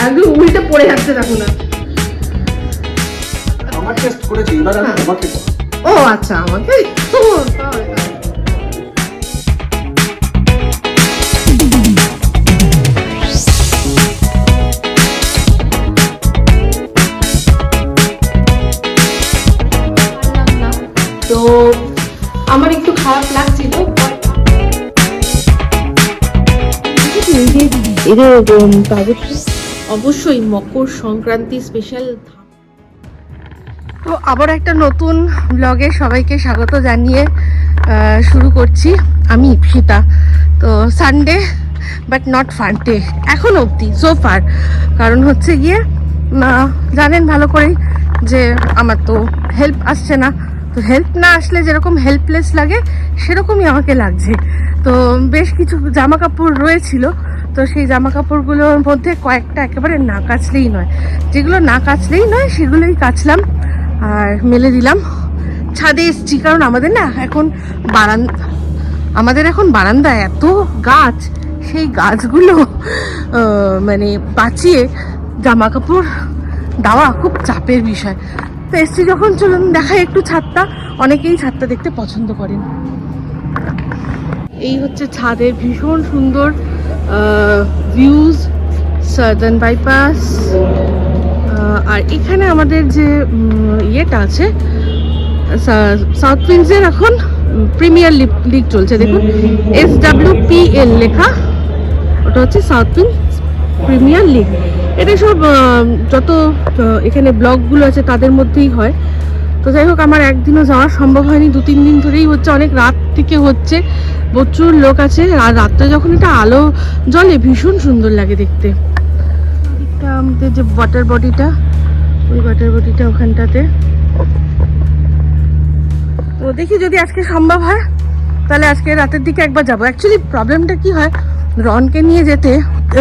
একদম উল্টে পড়ে যাচ্ছে দেখো না। আমার টেস্ট করেছি এবার হ্যাঁ। ও আচ্ছা আমাকে অবশ্যই মকর সংক্রান্তি স্পেশাল তো আবার একটা নতুন ব্লগে সবাইকে স্বাগত জানিয়ে শুরু করছি। আমি ইপসিতা তো সানডে বাট নট ফান্ডে এখন অবধি সো ফার কারণ হচ্ছে গিয়ে না জানেন ভালো করেই যে আমার তো হেল্প আসছে না। তো হেল্প না আসলে যেরকম হেল্পলেস লাগে সেরকমই আমাকে লাগছে। তো বেশ কিছু জামা কাপড় রয়েছিল। তো সেই জামা কাপড়গুলোর মধ্যে কয়েকটা একেবারে না কাচলেই নয়। যেগুলো না কাচলেই নয়, সেগুলোই কাচলাম আর মেলে দিলাম। ছাদে এসছি, কারণ আমাদের না এখন বারান আমাদের এখন বারান্দায় এত গাছ, সেই গাছগুলো মানে বাঁচিয়ে জামা কাপড় দেওয়া খুব চাপের বিষয়। তো এসছি যখন, চলুন দেখাই একটু ছাদটা। অনেকেই ছাদটা দেখতে পছন্দ করেন। এই হচ্ছে ছাদের ভীষণ সুন্দর ভিউজ সাদার্ন বাইপাস আর এখানে আমাদের যে ইয়েটা আছে সাউথ উইন্ডসের এখন প্রিমিয়ার লিগ চলছে, দেখুন এস ডাব্লিউ পি এল লেখা, ওটা হচ্ছে সাউথ উইন্ডস প্রিমিয়ার লিগ এটা সব যত এখানে ব্লগগুলো আছে, তাদের মধ্যেই হয়। তো যাই হোক, আমার একদিনও যাওয়া সম্ভব হয়নি। দু, তিন দিন ধরেই হচ্ছে, অনেক রাত থেকে হচ্ছে প্রচুর লোক আছে। আর রাত্রে যখন এটা আলো জ্বলে, ভীষণ সুন্দর লাগে দেখতে। আমাদের যে ওয়াটার বডিটা ওই ওয়াটার বডিটা ওখানটাতে। তো দেখি যদি আজকে সম্ভব হয়, তাহলে আজকে রাতের দিকে একবার যাব। অ্যাকচুয়ালি প্রবলেমটা কি হয়, রনকে নিয়ে যেতে,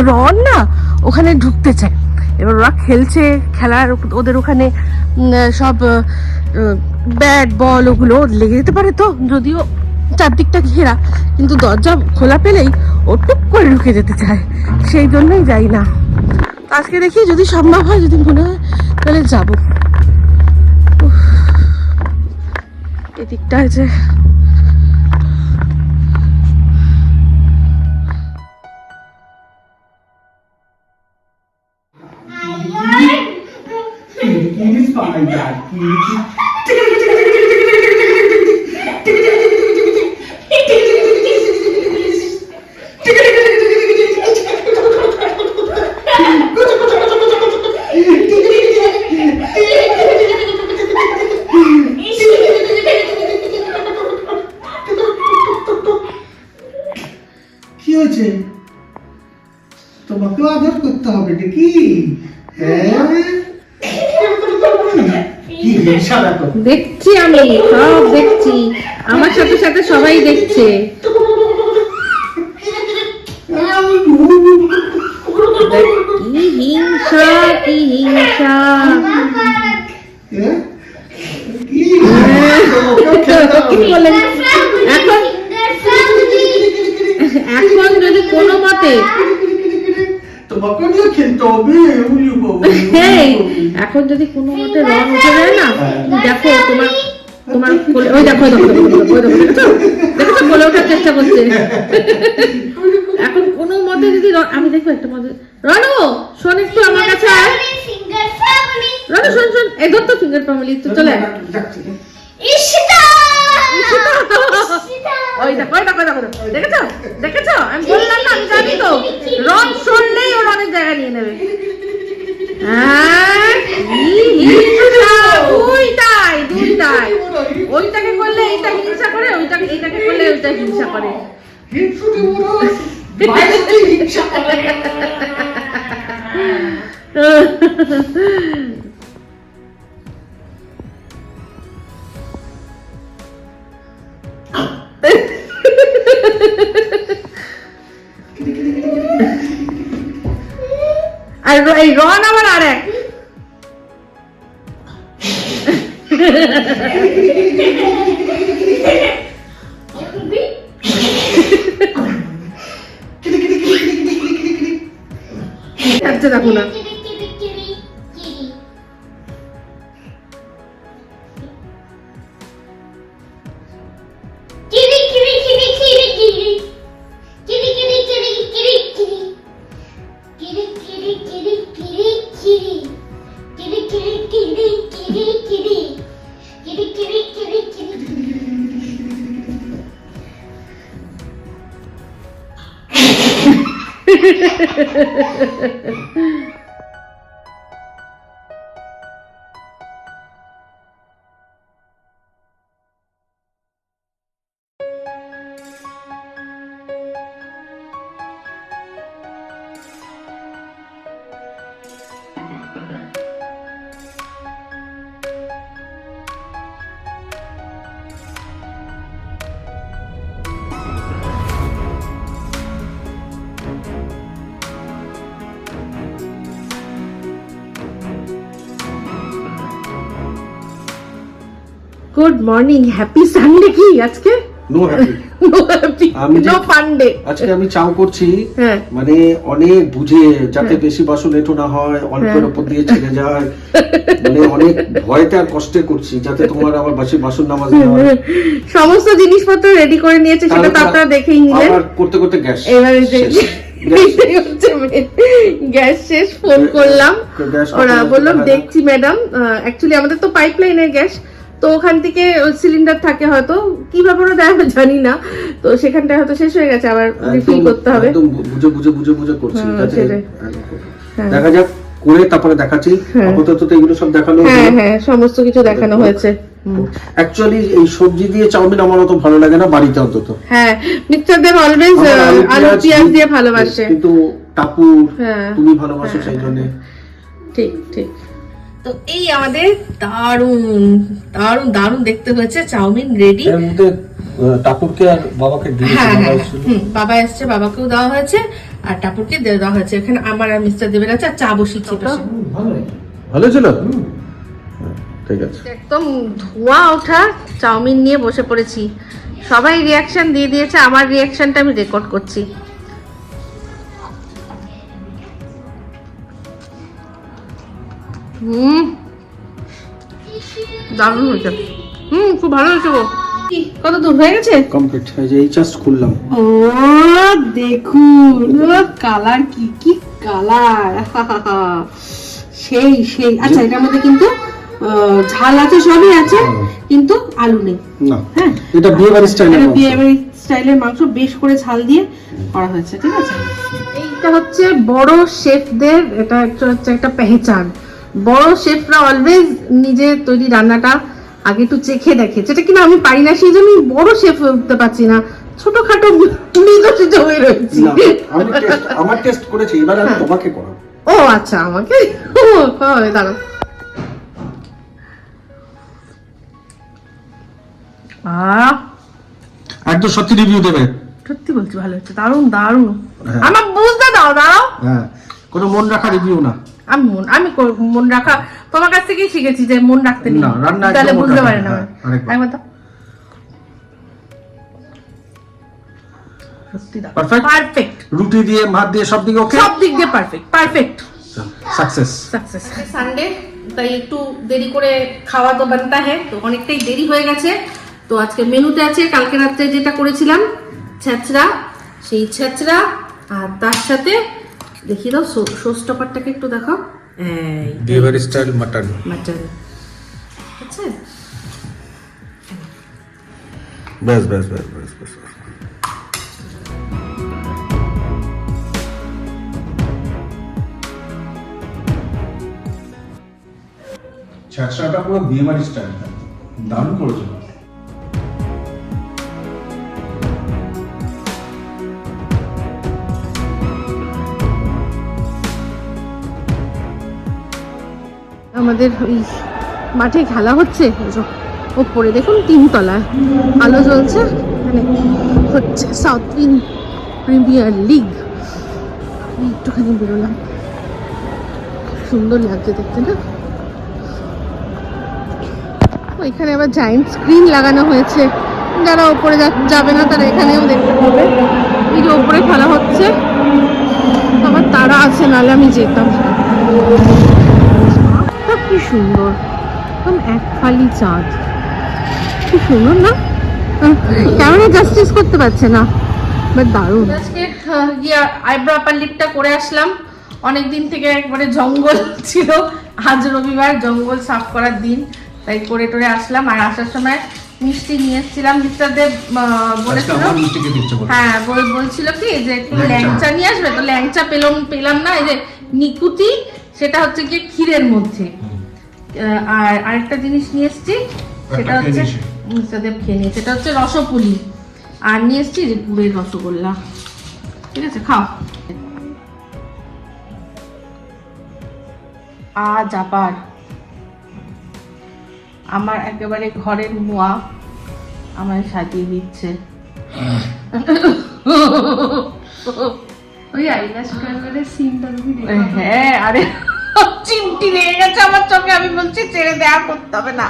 রন না, ওখানে ঢুকতে চায়। এবার ওরা খেলছে খেলার ওদের ওখানে সব ব্যাট বল ওগুলো লেগে যেতে পারে তো যদিও চারদিকটা ঘেরা কিন্তু দরজা খোলা পেলেই ও টুক করে ঢুকে যেতে চায়। সেই জন্যই যাই না। আজকে দেখি যদি সম্ভব হয় যদি মনে হয় তাহলে যাব। উফ, এদিকটা আছে কিরিকিরি স্পাইডার কিরিকিরি সব দেখছি আমার সাথে সাথে সবাই দেখছে কি হিংসা কি হিংসা হ্যাঁ? এখন এখন যদি কোনো মতে। এখন যদি কোনো মতে রং উঠে যায় না দেখো তোমার তোমার কোলে- ওই দেখো দেখো, ওই দেখো, দেখো, দেখেছ দেখেছ কোলে ওঠার চেষ্টা করছে। এখন কোনো মতে যদি আমি দেখব একটা মতে রনু শোন একটু আমার কাছে আয়। রনু শোন শোন তো ফিঙ্গার ফ্যামিলি তো চলে। যাচ্ছি। ওই দেখো ওই দেখো দেখো দেখো। দেখেছ? দেখেছ? আমি বললাম না আমি জানি তো। রন শুনলেই ওর অনেক জায়গা নিয়ে নেবে। হ্যাঁ, কি হিংসা, দুইটাই দুইটাই ওইটাকে করলে এইটা হিংসা করে এইটাকে করলে ওইটা হিংসা করে। আর এই রন আবার আর এক যাচ্ছে গুড মর্নিং হ্যাপি সানডে কি আজকে? নো হ্যাপি আমি নো ফান্ডে আজকে আমি চাও করছি হ্যাঁ। মানে অনেক বুঝে যাতে বেশি বাসন এঁটো না হয় অল্পের হ্যাঁ। উপর দিয়ে ছেড়ে যায়। মানে অনেক ভয়তে আর কষ্টে করছি যাতে তোমার আমার বাসি বাসন নামাজ না হয়। সমস্ত জিনিসপত্র রেডি করে নিয়েছে সেটা তো আপনারা দেখেই নিলেন। আবার করতে করতে গ্যাস এবারে যে গ্যাস শেষ। ফোন করলাম। ওরা দেখছি ম্যাডাম অ্যাকচুয়ালি আমাদের তো পাইপলাইনের গ্যাস তো ওখান থেকে সিলিন্ডার থাকে হয়তো। কি ওরা দেয় জানি না। তো সেখানটায় হয়তো শেষ হয়ে গেছে আবার রিফিল করতে হবে। একদম বুঝে বুঝে বুঝে বুঝে করছি। হ্যাঁ। দেখা যাক করে তারপরে দেখাচ্ছি। হ্যাঁ। আপাতত তো এগুলো সব দেখানো হ্যাঁ হ্যাঁ সমস্ত কিছু দেখানো হয়েছে। অ্যাকচুয়ালি এই সবজি দিয়ে চাউমিন আমার অত ভালো লাগে না বাড়িতে অন্তত। হ্যাঁ মিক্সচারদের অলওয়েজ আলু পেঁয়াজ দিয়ে ভালোবাসে। কিন্তু টাপু হ্যাঁ। তুমি ভালোবাসো সেই জন্য। ঠিক ঠিক। তো এই আমাদের দারুণ দারুণ দারুণ দেখতে হয়েছে চাউমিন রেডি টাপুরকে আর বাবাকে হ্যাঁ হ্যাঁ হুম, বাবা এসছে বাবাকেও দেওয়া হয়েছে আর টাপুরকে দেওয়া হয়েছে। এখানে আমার আর মিস্টার দেবের আছে আর চা বসিয়েছি। ভালো ছিল? ঠিক আছে। একদম ধোঁয়া ওঠা চাউমিন নিয়ে বসে পড়েছি। সবাই রিয়াকশন দিয়ে দিয়েছে আমার রিয়াকশনটা আমি রেকর্ড করছি। হুম। দারুণ হয়েছে। হুম খুব ভালো হয়েছে গো। কত দূর হয়ে গেছে? কমপ্লিট এই যে এই জাস্ট খুললাম। ও দেখুন কালার কি কি কালার। সেই সেই। আচ্ছা এটার মধ্যে কিন্তু ঝাল আছে সবই আছে কিন্তু আলু নেই। না হ্যাঁ। এটা বিয়ে বাড়ির স্টাইল এটা বিয়ে বাড়ি স্টাইলের মাংস বেশ করে ঝাল দিয়ে করা হয়েছে ঠিক আছে? এইটা হচ্ছে বড় শেফদের এটা একটা হচ্ছে একটা পেহচান। বড় শেফরা অলওয়েজ নিজে তৈরি রান্নাটা আগে একটু চেখে দেখে। যেটা কিনা আমি পারি না সেই জন্য বড় শেফ হয়ে উঠতে পারছি না। ছোটখাটো বিকশিত হয়ে রয়েছি। আমি টেস্ট আমার টেস্ট করেছি এবার আমি তোমাকে করাবো। ও আচ্ছা আমাকে? ও হবে দাঁড়াও। একদম সত্যি রিভিউ দেবে। সত্যি বলছি ভালো হচ্ছে দারুণ দারুণ। হ্যাঁ। আমার বুঝতে দাও দাঁড়াও। হ্যাঁ কোনো মন রাখা রিভিউ না। আমি মন আমি মন রাখা তোমার কাছ থেকেই শিখেছি যে মন রাখতে নেই। না, রান্না একদম তাহলে বুঝতে পারে না হ্যাঁ, একবার তো সত্যি দাও। Perfect? পারফেক্ট রুটি দিয়ে ভাত দিয়ে সব দিকে ওকে সব দিক দিয়ে perfect perfect success success Sunday তাই একটু দেরি করে খাওয়া তো বানতা হ্যাঁ তো অনেকটাই দেরি হয়ে গেছে। তো আজকে মেনুতে আছে কালকে রাত্রে যেটা করেছিলাম ছেঁচড়া সেই ছেঁচড়া আর তার সাথে দেখিয়ে দাও সোস টপারটাকে একটু দেখাও। এই বিয়ে স্টাইল মাটন মাটন আছে ব্যাস ব্যাস ব্যাস ব্যাস ব্যাস ছ্যাঁচড়াটা পুরো বিয়ে বাড়ির স্টাইল দারুণ করেছ। আমাদের ওই মাঠে খেলা হচ্ছে। ওপরে দেখুন তিনতলা আলো জ্বলছে। এখানে হচ্ছে সাউথ ইন প্রিমিয়ার লিগ একটুখানি বেরোলাম। সুন্দর লাগছে দেখতে না? ওইখানে আবার জায়েন্ট স্ক্রিন লাগানো হয়েছে। যারা ওপরে যাবে না, তারা এখানেও দেখতে পাবে। এই যে ওপরে খেলা হচ্ছে। আবার তারা আছে, নাহলে আমি যেতাম। কি সুন্দর। একদম এক ফালি চাঁদ। কি সুন্দর না? ক্যামেরা জাস্টিস করতে পারছে না। বাট দারুণ। আজকে গিয়ে আইব্রো আপার লিপটা করে আসলাম। অনেক দিন থেকে একবারে জঙ্গল ছিল। আজ রবিবার জঙ্গল সাফ করার দিন। তাই করে টরে আসলাম। আর আসার সময় মিষ্টি নিয়ে এসেছিলাম। মিস্টার দেব আহ, বলেছিল হ্যাঁ বল- বলছিল কি যে একটু ল্যাংচা নিয়ে আসবে। তো ল্যাংচা পেলাম পেলাম না। এই যে নিকুতি সেটা হচ্ছে গিয়ে ক্ষীরের মধ্যে। আর আরেকটা জিনিস নিয়ে এসেছি সেটা হচ্ছে নিয়েছি। মিস্টার দেব খেয়ে নিয়ে সেটা হচ্ছে রসপুলি। আর নিয়ে এসেছি যে গুড়ের রসগোল্লা। ঠিক আছে খাও। আজ আবার আমার একেবারে ঘরের মুয়া আমায় সাজিয়ে দিচ্ছে। ওই আইলাস কালারের সিনটা তুমি হ্যাঁ আরে চিমটি লেগে গেছে আমার চোখে। আমি বলছি, ছেড়ে দেয়া করতে হবে না।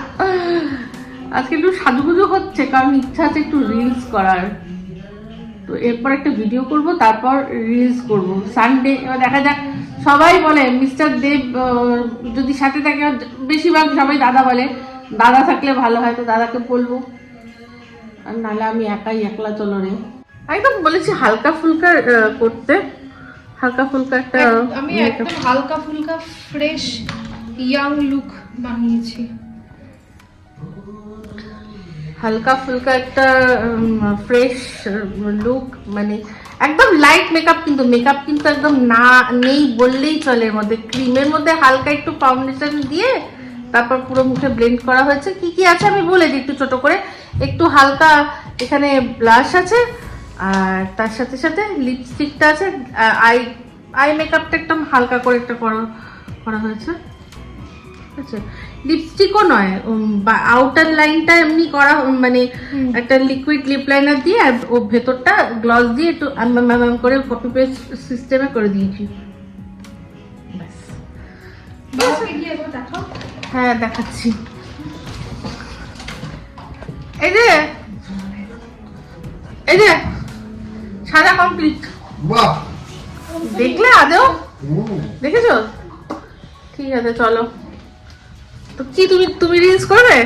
আজকে একটু সাজুগুজু হচ্ছে, কারণ ইচ্ছা আছে একটু রিলস করার। তো এরপর একটা ভিডিও করব, তারপর রিলস করব। সানডে এবার দেখা যাক, সবাই বলে মিস্টার দেব যদি সাথে থাকে বেশিরভাগ সবাই দাদা বলে। দাদা থাকলে ভালো হয়, তো দাদাকে বলব। আর নাহলে আমি একাই একলা চলো রে। একদম বলেছি হালকা ফুলকা করতে। হালকা ফুলকা একটা আমি একদম হালকা ফুলকা ফ্রেশ ইয়াং লুক বানিয়েছি। হালকা ফুলকা একটা ফ্রেশ লুক মানে একদম লাইট মেকআপ কিন্তু মেকআপ কিন্তু একদম না নেই বললেই চলে এর মধ্যে। ক্রিমের মধ্যে হালকা একটু ফাউন্ডেশন দিয়ে তারপর পুরো মুখে ব্লেন্ড করা হয়েছে। কি কি আছে আমি বলে দিই একটু ছোট করে। একটু হালকা এখানে ব্লাশ আছে। আর তার সাথে সাথে লিপস্টিকটা আছে আই আই মেকআপটা একদম হালকা করে একটা করা করা হয়েছে। আচ্ছা লিপস্টিকও নয় বা আউটার লাইনটা এমনি করা মানে একটা লিকুইড লিপ লাইনার দিয়ে আর ও ভেতরটা গ্লস দিয়ে একটু আম করে কপি পেস্ট সিস্টেমে করে দিয়েছি। হ্যাঁ দেখাচ্ছি। এই যে এই যে সাদা কমপ্লিট বাহ। দেখলে আদেও দেখেছ? ঠিক আছে চলো। তো কি তুমি তুমি রিলস করবে?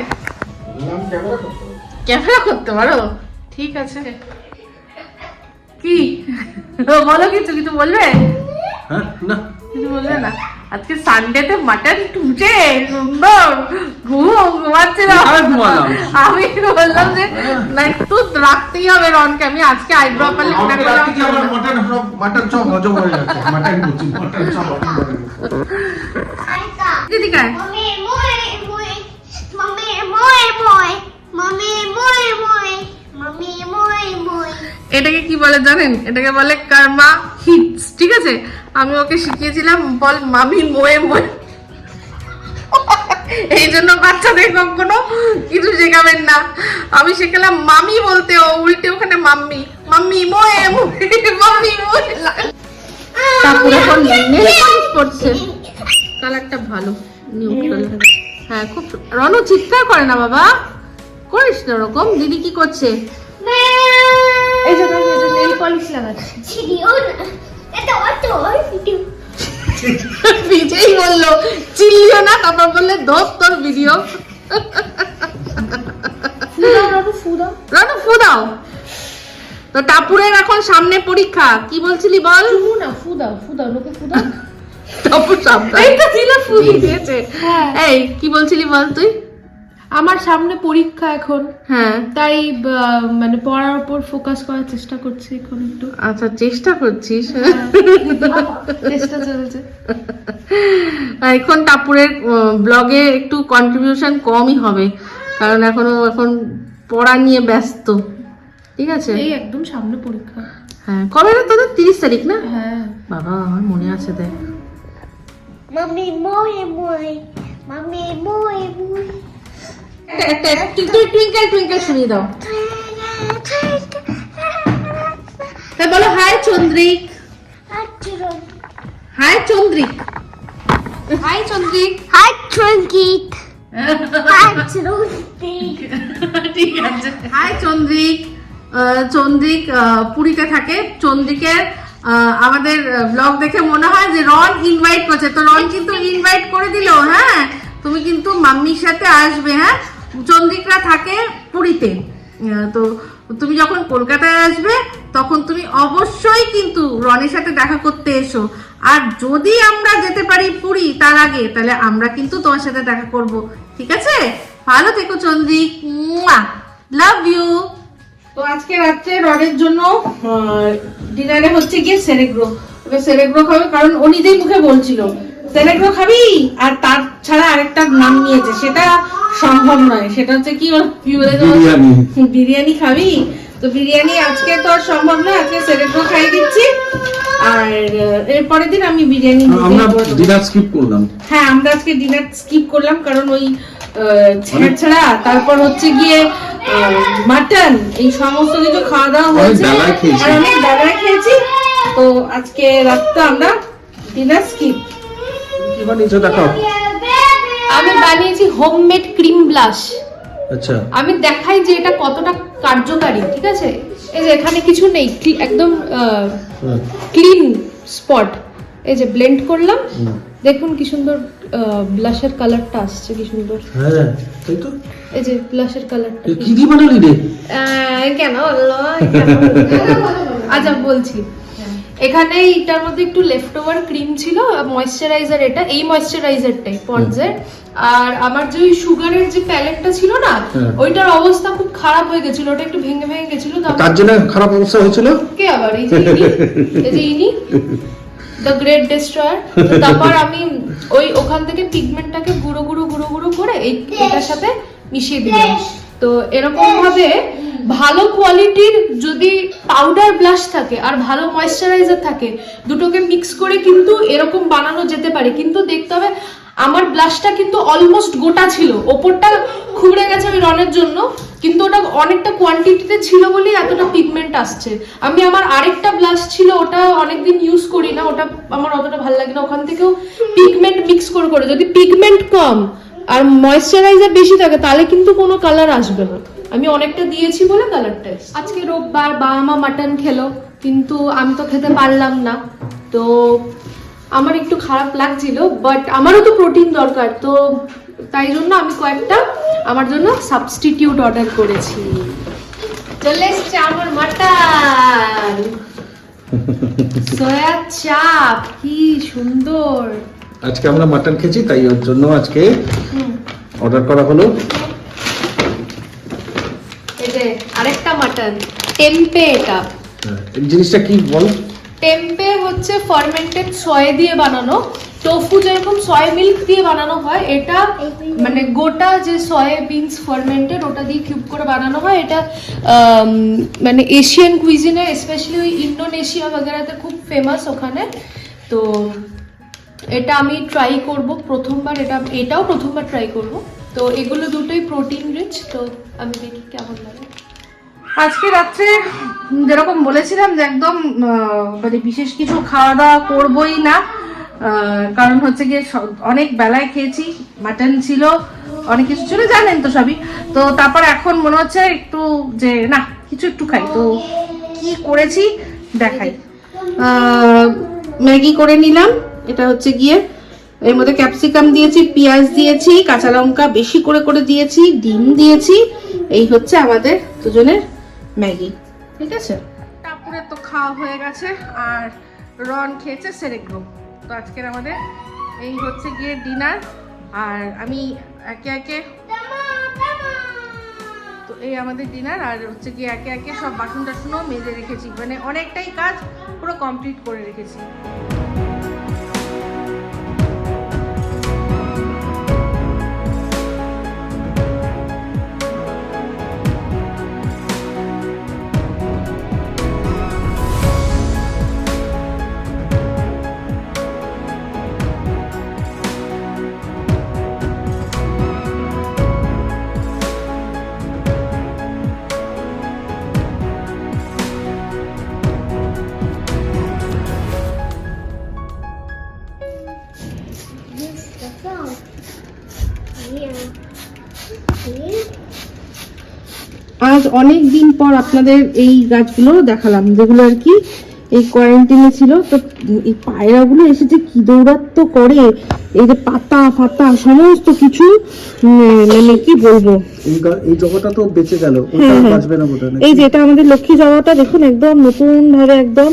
ক্যামেরা করতে পারো? ঠিক আছে। কি? বলো কিছু কিছু বলবে? হ্যাঁ না। কিছু বলবে না? আজকে সানডেতে মাটন টুটে সুন্দর। ঘুম ঘুমাচ্ছে না। আর ঘুমালাম। আমি বললাম যে না একটু রাখতেই হবে রনকে। আমি আজকে আইব্রো পারলে না রাতে কি আমার মাটন সব মাটন সব হজম হয়ে যাচ্ছে মাটন বলছি মাটন সব হজম হয়ে গেছে। দিদি কায় Mommy, moi, moi. Mommy, moi, moi. Mommy, এটাকে কি বলে জানেন? এটাকে বলে কার্মা হিটস ঠিক আছে? আমি ওকে শিখিয়েছিলাম বল মামি মোয়ে মোয়ে। এই জন্য বাচ্চাদের কখনো কিছু শেখাবেন না। আমি শেখালাম মামি বলতে ও উল্টে ওখানে মাম্মি। মাম্মি মোয়ে মোয়ে মাম্মি মোয়ে। তারপর এখন নেল পালিশ করছে কালারটা ভালো নিউ কালার হ্যাঁ খুব রনু চিৎকার করে না বাবা? করিস না ওরকম দিদি কি করছে? এই যে দেখো এটা নেল পলিশ লাগাচ্ছি। Chiliona. Ito, ito, ito. বিজয়ই বলল চিল্লিও না তারপর বললে দোষ তোর ভিডিও। ফুদাও রানু ফু দাও। তো টাপুরের এখন সামনে পরীক্ষা। কি বলছিলি বল? চুমু না ফুদাও ফুদাও লোকে ফুদাও টাপুর সামনে। এইটা ছিল ফুদি দিয়েছে হ্যাঁ। এই কি বলছিলি বল তুই? আমার সামনে পরীক্ষা এখন। হ্যাঁ। তাই মানে পড়ার উপর ফোকাস করার চেষ্টা করছি এখন একটু। আচ্ছা চেষ্টা করছিস? চেষ্টা চলছে। এখন টাপুরের ব্লগে একটু কন্ট্রিবিউশন কমই হবে। কারণ এখনও এখন পড়া নিয়ে ব্যস্ত। ঠিক আছে? এই একদম সামনে পরীক্ষা। হ্যাঁ কবে না তোদের? তিরিশ তারিখ না? হ্যাঁ। বাবা আমার মনে আছে দেখ। Mommy, moi, moi. Mommy, moi, moi. তুই টুইঙ্কেল টুইঙ্কেল শুনিয়ে দাও। তাই বলো hi Chandrik. Hi Chandrik. Hi Chandrik. ঠিক আছে। হাই চন্দ্রিক। চন্দ্রিক পুরীতে থাকে। চন্দ্রিকের আহ, আমাদের ব্লগ দেখে মনে হয় যে রন ইনভাইট করছে। তো রন কিন্তু ইনভাইট করে দিল হ্যাঁ? তুমি কিন্তু মাম্মির সাথে আসবে হ্যাঁ? চন্দ্রিকরা থাকে পুরীতে। তো তুমি যখন কলকাতায় আসবে, তখন তুমি অবশ্যই কিন্তু রনের সাথে দেখা করতে এসো। আর যদি আমরা যেতে পারি পুরী তার আগে, তাহলে আমরা কিন্তু তোমার সাথে দেখা করব। ঠিক আছে? ভালো থেকো চন্দ্রিক লাভ ইউ তো আজকে রাত্রে রনের জন্য ডিনারে হচ্ছে গিয়ে সেরেগ্রো। সেরেগ্রো খাবে কারণ ও নিজেই মুখে বলছিল। সেরেগ্রো খাবি? আর তার ছাড়া আরেকটা নাম নিয়েছে সেটা সম্ভব নয়। সেটা হচ্ছে কি? বিরিয়ানি। খাবি? তো বিরিয়ানি আজকে তো আর সম্ভব নয় আজকে সেরেগ্রো খাই দিচ্ছি। আর আহ, এর পরের দিন আমি বিরিয়ানি আমরা ডিনার স্কিপ করলাম। হ্যাঁ আমরা আজকে ডিনার স্কিপ করলাম কারণ ওই ছেঁড়া তারপর হচ্ছে গিয়ে মাটন এই সমস্ত কিছু খাওয়া দাওয়া হয়েছে। আর অনেক বেলায় খেয়েছি। তো আজকে রাতটা আমরা ডিনার স্কিপ কি বানিয়েছো দেখাও আমি বানিয়েছি হোমমেড ক্রিম ব্লাশ আচ্ছা। আমি দেখাই যে এটা কতটা কার্যকারী ঠিক আছে? এই যে এখানে কিছু নেই একদম ক্লিন স্পট এই যে ব্লেন্ড করলাম দেখুন কি সুন্দর ব্লাশের কালারটা আসছে কি সুন্দর। হ্যাঁ তাই তো। এই যে ব্লাশের কালারটা কি দিয়ে বানালি রে? কেন? আচ্ছা বলছি। এখানে এটার মধ্যে একটু লেফট ওভার ক্রিম ছিল ময়শ্চারাইজার এটা এই ময়শ্চারাইজারটাই পন্ডসের আর আমার যে ওই সুগারের যে প্যালেটটা ছিল না হ্যাঁ। ওইটার অবস্থা খুব খারাপ হয়ে গেছিল ওটা একটু ভেঙে ভেঙে গেছিল তো তার জন্য খারাপ অবস্থা হয়েছিল? কে আবার? এই যে ইনি এই যে ইনি দ্য গ্রেট ডিস্ট্রয়ার তারপর আমি ওই ওখান থেকে পিগমেন্টটাকে গুঁড়ো গুঁড়ো গুঁড়ো গুঁড়ো করে এই এটার সাথে মিশিয়ে দিলাম। তো এরকম ভাবে ভালো কোয়ালিটির যদি পাউডার ব্লাশ থাকে আর ভালো ময়শ্চারাইজার থাকে, দুটোকে মিক্স করে কিন্তু এরকম বানানো যেতে পারে। কিন্তু দেখতে হবে, আমার ব্লাশটা কিন্তু অলমোস্ট গোটা ছিল। ওপরটা খুবড়ে গেছে ওই রনের জন্য, কিন্তু ওটা অনেকটা কোয়ান্টিটিতে ছিল বলেই এতটা পিগমেন্ট আসছে। আমি আমার আরেকটা ব্লাশ ছিল, ওটা অনেকদিন ইউজ করি না, ওটা আমার অতটা ভালো লাগে না। ওখান থেকেও পিগমেন্ট মিক্স করে করে, যদি পিগমেন্ট কম আর ময়শ্চারাইজার বেশি থাকে তাহলে কিন্তু কোনো কালার আসবে না। আমি অনেকটা দিয়েছি বলে কালারটা আজকে রোববার বাবা মা মাটন খেলো কিন্তু আমি তো খেতে পারলাম না। তো আমার একটু খারাপ লাগছিল বাট আমারও তো প্রোটিন দরকার তো তাই জন্য আমি কয়েকটা আমার জন্য সাবস্টিটিউট অর্ডার করেছি। চলে এসছে আমার মাটন সয়া চাপ কি সুন্দর। আজকে আমরা মাটন খেয়েছি তাই ওর জন্য আজকে অর্ডার করা হলো। আরেকটা মাটন টেম্পে এটা। হ্যাঁ, এই জিনিসটা কি বল? টেম্পে হচ্ছে ফার্মেন্টেড সয় দিয়ে বানানো। টোফু যেরকম সয় মিল্ক দিয়ে বানানো হয় এটা মানে গোটা যে সয় বিনস ফার্মেন্টেড ওটা দিয়ে কিউব করে বানানো হয়। এটা মানে এশিয়ান কুইজিনে স্পেশালি ওই ইন্দোনেশিয়া বগেরাতে খুব ফেমাস ওখানে। তো এটা আমি ট্রাই করব প্রথমবার, এটা, এটাও প্রথমবার ট্রাই করব। তো এগুলো দুটোই প্রোটিন রিচ তো আমি দেখি কেমন লাগে। আজকে রাত্রে যেরকম বলেছিলাম যে একদম মানে বিশেষ কিছু খাওয়া দাওয়া করবই না। কারণ হচ্ছে গিয়ে অনেক বেলায় খেয়েছি মাটন ছিল, অনেক কিছু ছিল, জানেন তো সবই। তো তারপর এখন মনে হচ্ছে একটু যে, না, কিছু একটু খাই। তো কি করেছি, দেখাই। ম্যাগি করে নিলাম। এটা হচ্ছে গিয়ে, এর মধ্যে ক্যাপসিকাম দিয়েছি, পেঁয়াজ দিয়েছি, কাঁচা লঙ্কা বেশি করে করে দিয়েছি, ডিম দিয়েছি, এই হচ্ছে আমাদের দুজনের ম্যাগি, ঠিক আছে? তারপরে তো খাওয়া হয়ে গেছে, আর রন খেয়েছে সেরেগ্রো তো আজকের আমাদের এই হচ্ছে গিয়ে ডিনার, আর আমি একে একে, তো এই আমাদের ডিনার, আর হচ্ছে গিয়ে একে একে সব বাসন টাসনও মেজে রেখেছি। মানে অনেকটাই কাজ পুরো কমপ্লিট করে রেখেছি। আজ অনেক দিন পর আপনাদের এই গাছগুলো দেখালাম যেগুলো আর কি এই কোয়ারেন্টিনে ছিল। তো এই পায়রাগুলো এসে যে কি দৌড়াত্ম করে এই যে পাতা ফাতা সমস্ত কিছু মানে কি বলব? এই গা- তো বেঁচে গেল হ্যাঁ, হ্যাঁ। বাঁচবে না বোধহয় এই যে এটা আমাদের লক্ষ্মী জবাটা দেখুন একদম নতুন ভাবে একদম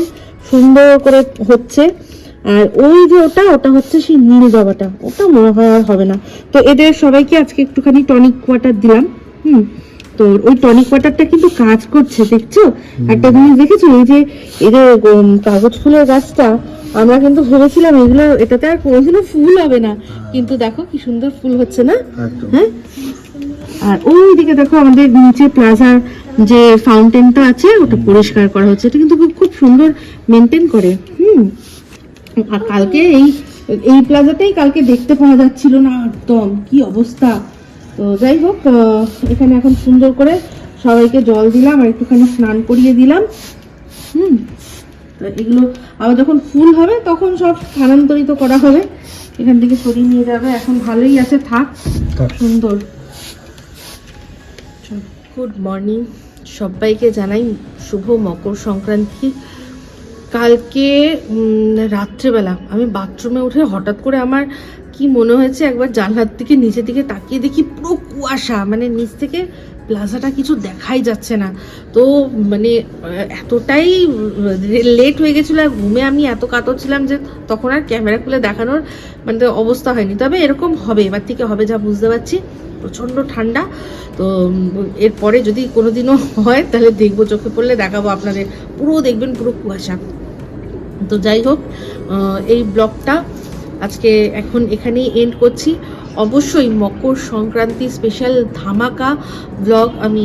সুন্দর করে হচ্ছে। আর ওই যে ওটা ওটা হচ্ছে সেই নীল জবাটা ওটা মনে হয় আর হবে না। তো এদের সবাইকে আজকে একটুখানি টনিক ওয়াটার দিলাম হুম। তো ওই টনিক ওয়াটারটা কিন্তু কাজ করছে দেখছ? একটা জিনিস দেখেছ? এই যে এই যে কাগজ ফুলের গাছটা আমরা কিন্তু ভেবেছিলাম এগুলো এটাতে আর কোনোদিনও ফুল হবে না। কিন্তু দেখো কি সুন্দর ফুল হচ্ছে না? হ্যাঁ? আর ওই দিকে দেখো আমাদের নিচে প্লাজার যে ফাউন্টেনটা আছে ওটা পরিষ্কার করা হচ্ছে। এটা কিন্তু খুব খুব সুন্দর মেনটেন করে। হুম? আর কালকে এই এই প্লাজাতেই কালকে দেখতে পাওয়া যাচ্ছিল না একদম। কি অবস্থা? তো যাই হোক এখানে এখন সুন্দর করে সবাইকে জল দিলাম আর একটুখানি স্নান করিয়ে দিলাম। হুম তো এগুলো আবার যখন ফুল হবে তখন সব স্থানান্তরিত করা হবে। এখান থেকে সরিয়ে নিয়ে যাবে। এখন ভালোই আছে থাক থাক। সুন্দর। Good morning. সবাইকে জানাই শুভ মকর সংক্রান্তি। কালকে রাত্রেবেলা আমি বাথরুমে উঠে হঠাৎ করে আমার কি মনে হয়েছে একবার জানলার দিকে, নিচের দিকে তাকিয়ে দেখি পুরো কুয়াশা মানে নিচ থেকে প্লাজাটা কিছু দেখাই যাচ্ছে না। তো মানে এতটাই লেট হয়ে গেছিল আর ঘুমে আমি এত কাতর ছিলাম যে তখন আর ক্যামেরা খুলে দেখানোর মানে অবস্থা হয়নি। তবে এরকম হবে, এবার থেকে হবে যা বুঝতে পারছি। প্রচণ্ড ঠান্ডা। তো এরপরে যদি কোনোদিনও হয়, তাহলে দেখব, চোখে পড়লে দেখাবো আপনাদের। পুরো দেখবেন পুরো কুয়াশা। তো যাই হোক এই ব্লগটা আজকে এখন এখানেই এন্ড করছি। অবশ্যই মকর সংক্রান্তি স্পেশাল ধামাকা ব্লগ আমি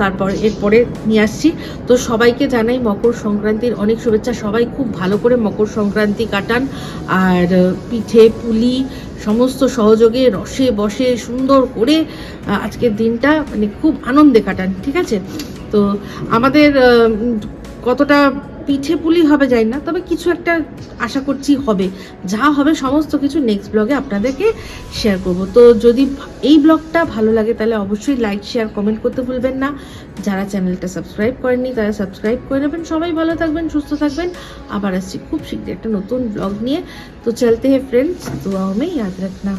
তারপর এরপরে নিয়ে আসছি। তো সবাইকে জানাই মকর সংক্রান্তির অনেক শুভেচ্ছা। সবাই খুব ভালো করে মকর সংক্রান্তি কাটান। আর পিঠে, পুলি, সমস্ত সহযোগে রসে বসে সুন্দর করে আজকের দিনটা মানে খুব আনন্দে কাটান, ঠিক আছে? তো আমাদের কতটা পিঠে পুলি হবে যাই না। তবে কিছু একটা আশা করছি হবে। যা হবে সমস্ত কিছু নেক্সট ব্লগে আপনাদেরকে শেয়ার করব। তো যদি এই ব্লগটা ভালো লাগে, তাহলে অবশ্যই লাইক শেয়ার কমেন্ট করতে ভুলবেন না। যারা চ্যানেলটা সাবস্ক্রাইব করেননি, তারা সাবস্ক্রাইব করে নেবেন। সবাই ভালো থাকবেন, সুস্থ থাকবেন। আবার আসছি খুব শীঘ্রই একটা নতুন ব্লগ নিয়ে। তো চলতে হে ফ্রেন্ডস দুয়াও মে, ইয়াদ রাখনা।